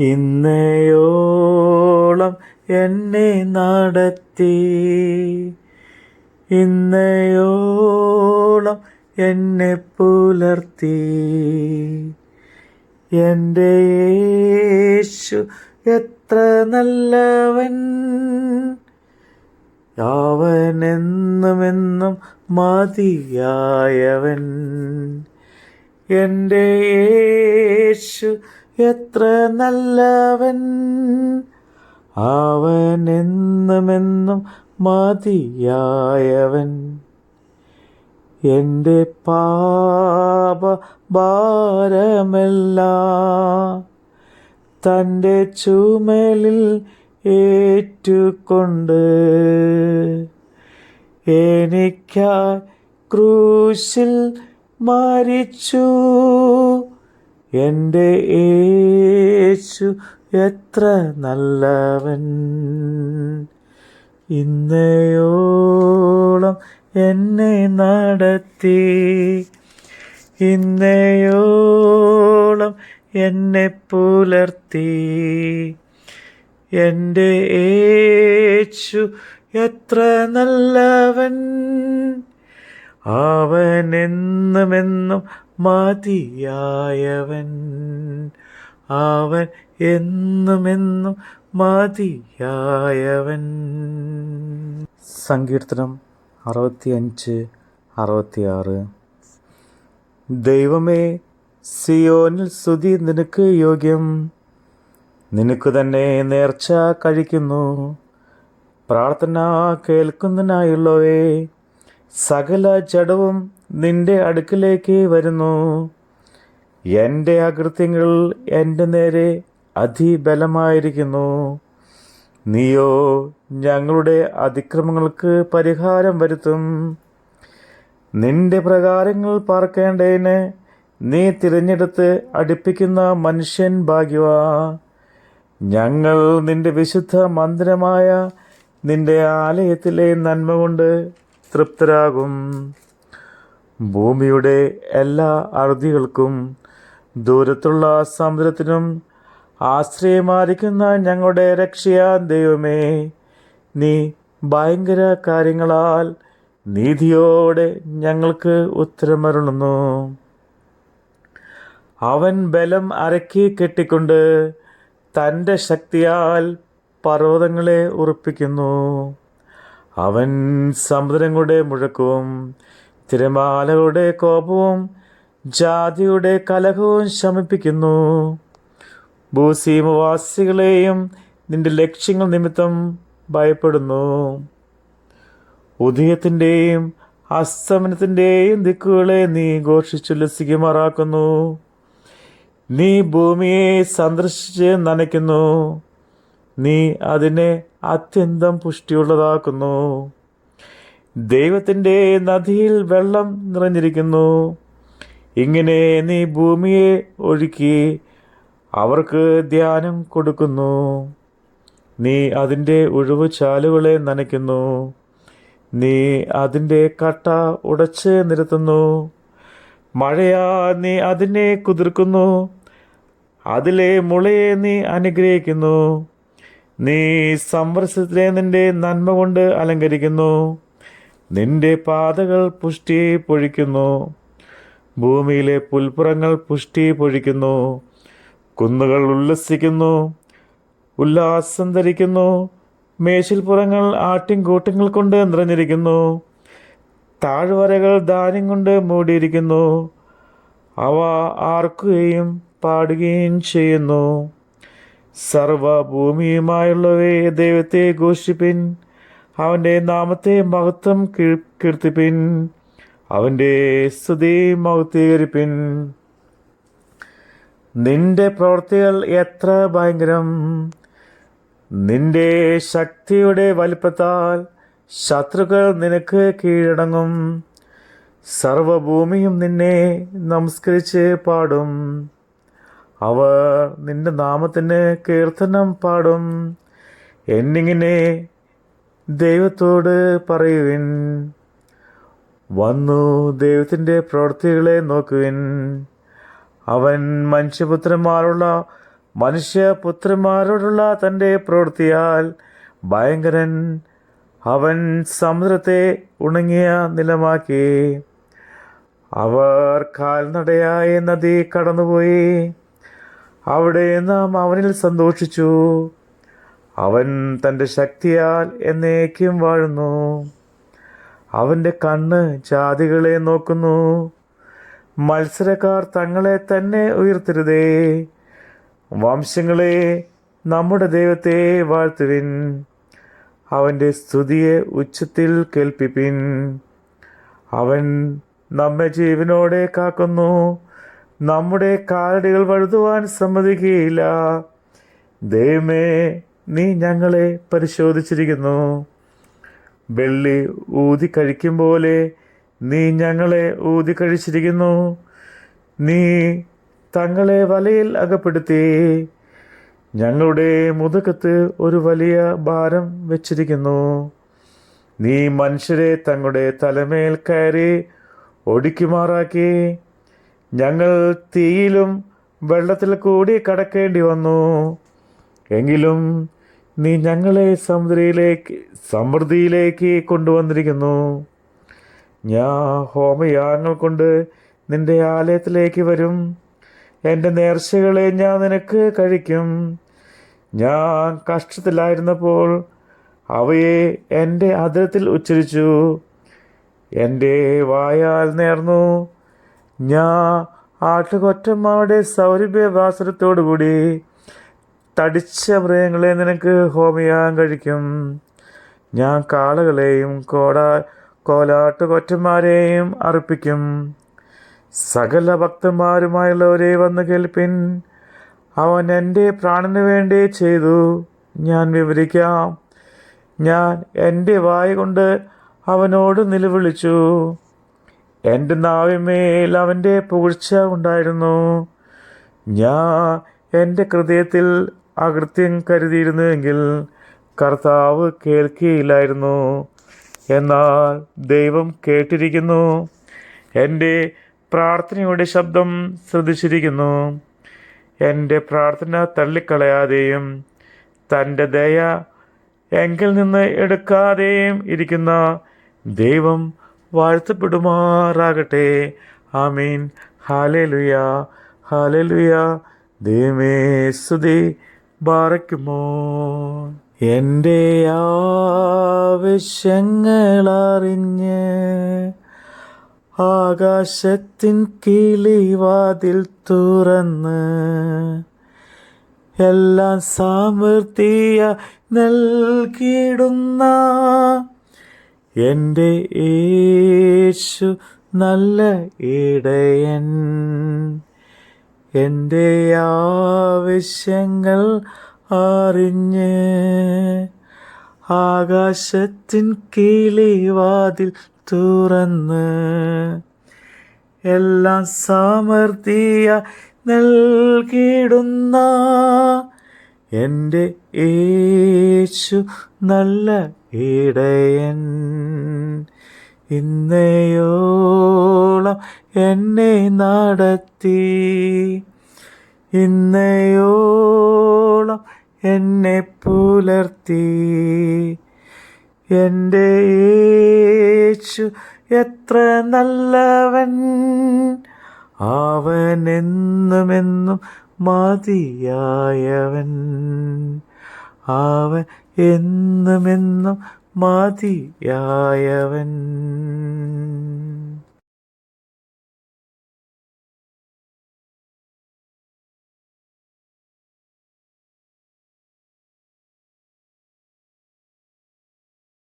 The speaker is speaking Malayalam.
ഇന്നയോളം എന്നെ നടത്തി. ഇന്നയോളം എന്നെ പുലർത്തി. എന്റെ യേശു എത്ര നല്ലവൻ. അവനെന്നുമെന്നും മതിയായവൻ. എന്റെ യേശു എത്ര നല്ലവൻ. അവൻ എന്നുമെന്നും മതിയായവൻ. എന്റെ പാപ ഭാരമെല്ലാം തന്റെ ചുമലിൽ ഏറ്റുകൊണ്ട് എനിക്കായി ക്രൂശിൽ മരിച്ചു. എന്റെ യേശു എത്ര നല്ലവൻ. ഇന്നയോളം എന്നെ നടത്തി. ഇന്നയോളം എന്നെ പുലർത്തി. എന്റെ യേശു എത്ര നല്ലവൻ. അവനെന്നുമെന്നും മതിയായവൻ. അവൻ എന്നുമെന്നും മതിയായവൻ. സങ്കീർത്തനം അറുപത്തിയഞ്ച് അറുപത്തിയാറ്. ദൈവമേ സിയോനിൽ സ്തുതി നിനക്ക് യോഗ്യം. നിനക്ക് തന്നെ നേർച്ച കഴിക്കുന്നു. പ്രാർത്ഥന കേൾക്കുന്നതിനായുള്ളവേ സകല ജഡവും നിന്റെ അടുക്കിലേക്ക് വരുന്നു. എന്റെ അകൃത്യങ്ങൾ എന്റെ നേരെ അതിബലമായിരിക്കുന്നു. നീയോ ഞങ്ങളുടെ അതിക്രമങ്ങൾക്ക് പരിഹാരം വരുത്തും. നിന്റെ പ്രകാരങ്ങൾ പാർക്കേണ്ടതിന് നീ തിരഞ്ഞെടുത്ത് അടുപ്പിക്കുന്ന മനുഷ്യൻ ഭാഗ്യവാ. ഞങ്ങൾ നിന്റെ വിശുദ്ധ മന്ദിരമായ നിന്റെ ആലയത്തിലെ നന്മ കൊണ്ട് തൃപ്തരാകും. ഭൂമിയുടെ എല്ലാ അറുതികൾക്കും ദൂരത്തുള്ള സമുദ്രത്തിനും ആശ്രയമായിരിക്കുന്ന ഞങ്ങളുടെ രക്ഷയാ ദൈവമേ നീ ഭയങ്കര കാര്യങ്ങളാൽ നീതിയോടെ ഞങ്ങൾക്ക് ഉത്തരമരുളുന്നു. അവൻ ബലം അരക്കി കെട്ടിക്കൊണ്ട് തന്റെ ശക്തിയാൽ പർവതങ്ങളെ ഉറപ്പിക്കുന്നു. അവൻ സമുദ്രങ്ങളുടെ മുഴക്കവും തിരമാലകളുടെ കോപവും ജാതിയുടെ കലഹവും ശമിപ്പിക്കുന്നു. ഭൂസീമവാസികളെയും നിന്റെ ലക്ഷ്യങ്ങൾ നിമിത്തം ഭയപ്പെടുന്നു. ഉദയത്തിന്റെയും അസ്തമനത്തിന്റെയും ദിക്കുകളെ നീ ഘോഷിച്ചുല്ലസിക്കുമാറാക്കുന്നു നീ ഭൂമിയെ സന്ദർശിച്ച് നനയ്ക്കുന്നു. നീ അതിനെ അത്യന്തം പുഷ്ടിയുള്ളതാക്കുന്നു. ദൈവത്തിന്റെ നദിയിൽ വെള്ളം നിറഞ്ഞിരിക്കുന്നു. ഇങ്ങനെ നീ ഭൂമിയെ ഒഴുക്കി അവർക്ക് ധ്യാനം കൊടുക്കുന്നു. നീ അതിന്റെ ഒഴിവ് ചാലുകളെ നനയ്ക്കുന്നു. നീ അതിന്റെ കട്ട ഉടച്ച് നിരത്തുന്നു. മഴയാ നീ അതിനെ കുതിർക്കുന്നു. അതിലെ മുളയെ നീ അനുഗ്രഹിക്കുന്നു. നീ സംവത്സരത്തിലെ നിന്റെ നന്മ കൊണ്ട് അലങ്കരിക്കുന്നു. നിന്റെ പാതകൾ പുഷ്ടി പൊഴിക്കുന്നു. ഭൂമിയിലെ പുൽപ്പുറങ്ങൾ പുഷ്ടി പൊഴിക്കുന്നു. കുന്നുകൾ ഉല്ലസിക്കുന്നു. ഉല്ലാസം ധരിക്കുന്നു. മേശിൽപ്പുറങ്ങൾ ആട്ടിൻകൂട്ടങ്ങൾ കൊണ്ട് നിറഞ്ഞിരിക്കുന്നു. താഴ്വരകൾ ധാന്യം കൊണ്ട് മൂടിയിരിക്കുന്നു. അവ ആർക്കുകയും പാടുകയും ചെയ്യുന്നു. സർവഭൂമിയുമായുള്ളവയെ ദൈവത്തെ ഘോഷിപ്പിൻ. അവന്റെ നാമത്തെ മഹത്വം കീർ- കീർത്തിപ്പിൻ. അവന്റെ സ്തുതി മഹത്വീകരിപ്പിൻ. നിന്റെ പ്രവൃത്തികൾ എത്ര ഭയങ്കരം. നിന്റെ ശക്തിയുടെ വലിപ്പത്താൽ ശത്രുക്കൾ നിനക്ക് കീഴടങ്ങും. സർവഭൂമിയും നിന്നെ നമസ്കരിച്ച് പാടും. അവർ നിന്റെ നാമത്തിന് കീർത്തനം പാടും. എന്നിങ്ങനെ ദൈവത്തോട് പറയുവിൻ. വന്നു ദൈവത്തിന്റെ പ്രവൃത്തികളെ നോക്കുവിൻ. അവൻ മനുഷ്യപുത്രന്മാരുള്ള മനുഷ്യപുത്രന്മാരോടുള്ള തന്റെ പ്രവൃത്തിയാൽ ഭയങ്കരൻ. അവൻ സമുദ്രത്തെ ഉണങ്ങിയ നിലമാക്കി. അവർ കാൽനടയായ നദി കടന്നുപോയി. അവിടെ നാം അവനിൽ സന്തോഷിച്ചു. അവൻ തന്റെ ശക്തിയാൽ എന്നേക്കും വാഴുന്നു. അവന്റെ കണ്ണ് ജാതികളെ നോക്കുന്നു. മത്സരക്കാർ തങ്ങളെ തന്നെ ഉയർത്തരുതേ. വംശങ്ങളെ നമ്മുടെ ദൈവത്തെ വാഴ്ത്തുവിൻ. അവന്റെ സ്തുതിയെ ഉച്ചത്തിൽ കേൾപ്പിപ്പിൻ. അവൻ നമ്മെ ജീവനോടെ കാക്കുന്നു. നമ്മുടെ കാലടികൾ വഴുതുവാൻ സമ്മതിക്കുകയില്ല. ദൈവമേ നീ ഞങ്ങളെ പരിശോധിച്ചിരിക്കുന്നു. വെള്ളി ഊതി കഴിക്കും പോലെ നീ ഞങ്ങളെ ഊതി കഴിച്ചിരിക്കുന്നു. നീ തങ്ങളെ വലയിൽ അകപ്പെടുത്തി. ഞങ്ങളുടെ മുതുകത്ത് ഒരു വലിയ ഭാരം വെച്ചിരിക്കുന്നു. നീ മനുഷ്യരെ തങ്ങളുടെ തലമേൽ കയറി ഒടിക്കുമാറാക്കി. ഞങ്ങൾ തീയിലും വെള്ളത്തിൽ കൂടി കടക്കേണ്ടി വന്നു. എങ്കിലും നീ ഞങ്ങളെ സമൃദ്ധിയിലേക്ക് സമൃദ്ധിയിലേക്ക് കൊണ്ടുവന്നിരിക്കുന്നു. ഞാൻ ഹോമയാഗങ്ങൾ കൊണ്ട് നിന്റെ ആലയത്തിലേക്ക് വരും. എന്റെ നേർച്ചകളെ ഞാൻ നിനക്ക് കഴിക്കും. ഞാൻ കഷ്ടത്തിലായിരുന്നപ്പോൾ അവയെ എന്റെ അതിരത്തിൽ ഉച്ചരിച്ചു. എന്റെ വായാൽ നേർന്നു. ഞാൻ ആട്ടുകൊറ്റമ്മയുടെ സൗരഭ്യവാസനത്തോടുകൂടി തടിച്ച മൃഗങ്ങളെ നിനക്ക് ഹോമിയാൻ കഴിക്കും. ഞാൻ കാളകളെയും കോട കോലാട്ട് കൊറ്റന്മാരെയും അർപ്പിക്കും. സകല ഭക്തന്മാരുമായുള്ളവരെ വന്ന് കേൾപ്പിൻ. അവൻ എന്റെ പ്രാണന് വേണ്ടി ചെയ്തു. ഞാൻ വിവരിക്കാം. ഞാൻ എന്റെ വായ കൊണ്ട് അവനോട് നിലവിളിച്ചു. എന്റെ നാവിന്മേൽ അവന്റെ പുകഴ്ച ഉണ്ടായിരുന്നു. ഞാൻ എന്റെ ഹൃദയത്തിൽ അകൃത്യം കരുതിയിരുന്നുവെങ്കിൽ കർത്താവ് കേൾക്കുകയില്ലായിരുന്നു എന്നാൽ ദൈവം കേട്ടിരിക്കുന്നു. എന്റെ പ്രാർത്ഥനയുടെ ശബ്ദം ശ്രദ്ധിച്ചിരിക്കുന്നു. എന്റെ പ്രാർത്ഥന തള്ളിക്കളയാതെയും തന്റെ ദയ എങ്കിൽ നിന്ന് എടുക്കാതെയും ഇരിക്കുന്ന ദൈവം വാഴ്ത്തപ്പെടുമാറാകട്ടെ. ആമീൻ. ഹാലലുയ ഹാലലുയ ദൈവമേ സ്തുതി. ബാറയ്ക്കുമോ എന്റെ ആവശ്യങ്ങളറിഞ്ഞ് ആകാശത്തിൻ കിളിവാതിൽ തുറന്ന് എല്ലാം സമൃദ്ധിയ നൽകിയിടുന്ന എന്റെ യേശു നല്ല ഇടയൻ. എന്റെ ആവശ്യങ്ങൾ അറിഞ്ഞ് ആകാശത്തിൻ കിളിവാതിൽ തുറന്ന് എല്ലാം സമൃദ്ധിയ നൽകിയിടുന്ന എന്റെ യേശു നല്ല ഇടയൻ. ഇന്നയോളം എന്നെ നടത്തി. ഇന്നയോളം എന്നെ പുലർത്തി. എന്റെ ഏച്ചു എത്ര നല്ലവൻ. അവൻ എന്നുമെന്നും മതിയായവൻ. അവൻ എന്നുമെന്നും മതിയായവൻ.